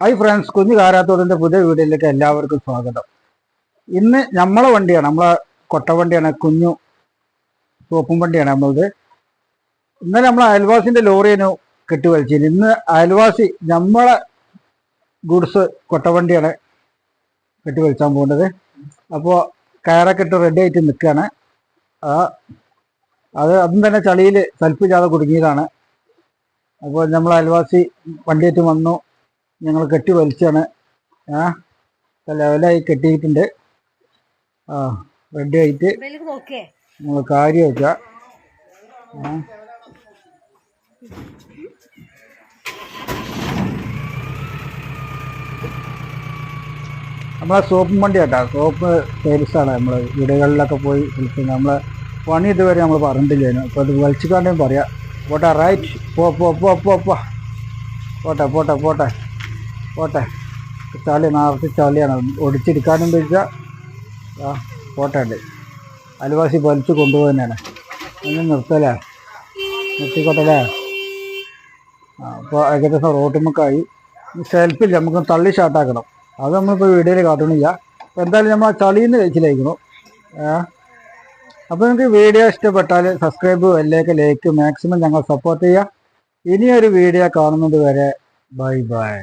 Hi friends കുഞ്ഞു കാരാത്തോടിന്റെ പുതിയ വീഡിയോയിലേക്ക് എല്ലാവർക്കും സ്വാഗതം. ഇന്ന് നമ്മളെ വണ്ടിയാണ് നമ്മളെ കൊട്ടവണ്ടിയാണ് കുഞ്ഞു സോപ്പും വണ്ടിയാണ് നമ്മളത്. ഇന്നലെ നമ്മളെ അയൽവാസിന്റെ കെട്ടി കെട്ടിവലിച്ചിരുന്നു ഇന്ന് അയൽവാസി നമ്മളെ ഗുഡ്സ് കൊട്ടവണ്ടിയാണ് കെട്ടിവലിച്ചാൻ പോകുന്നത്. അപ്പോൾ കയറൊക്കെ ഇട്ട് റെഡി ആയിട്ട് നിൽക്കുകയാണ് ആ അത് അതും തന്നെ ചളിയിൽ സൽപ്പ് ചാതെ കുടുങ്ങിയതാണ്. അപ്പോൾ നമ്മൾ അയൽവാസി വണ്ടിയേറ്റ് വന്നു. ഞങ്ങൾ കെട്ടി വലിച്ചാണ്. ആ ലെവലായി കെട്ടിയിട്ടുണ്ട്. ആ റെഡി ആയിട്ട് നിങ്ങൾ കാര്യം നമ്മളെ സോപ്പും വണ്ടി കേട്ടോ സോപ്പ് സെയിൽസാണ് നമ്മൾ വീടുകളിലൊക്കെ പോയി വിളിക്കുന്നത് നമ്മളെ പണി ഇതുവരെ നമ്മൾ പറഞ്ഞിട്ടില്ലേനു അപ്പോൾ അത് വലിച്ചിക്കാണ്ടേ പറയാം. പോട്ടെ റൈറ്റ് പോ പോ പോ പോ. പോട്ടെ പോട്ടെ പോട്ടെ. പോട്ടെ. ചളി നേരത്തെ ചളിയാണ് ഒടിച്ചെടുക്കാനും വെച്ചാൽ ആ പോട്ടെ ഉണ്ട് അയൽവാസി വലിച്ചു കൊണ്ടുപോകുന്നതാണ്. ഒന്ന് നിർത്തലേ. നിർത്തിക്കോട്ടല്ലേ ആ അപ്പോൾ ഏകദേശം റോട്ടുമൊക്കെയായി സെൽഫില്ല നമുക്ക് തള്ളി ഷാർട്ടാക്കണം അത് നമ്മളിപ്പോൾ വീഡിയോയിൽ കാട്ടണില്ല. അപ്പോൾ എന്തായാലും നമ്മൾ ആ ചളിയിൽ നിന്ന് ഏ അപ്പോൾ നിങ്ങൾക്ക് വീഡിയോ ഇഷ്ടപ്പെട്ടാൽ സബ്സ്ക്രൈബ് വലിയൊക്കെ ലൈക്ക് മാക്സിമം ഞങ്ങൾ സപ്പോർട്ട് ചെയ്യുക ഇനിയൊരു വീഡിയോ കാണുന്നത് വരെ ബൈ ബൈ.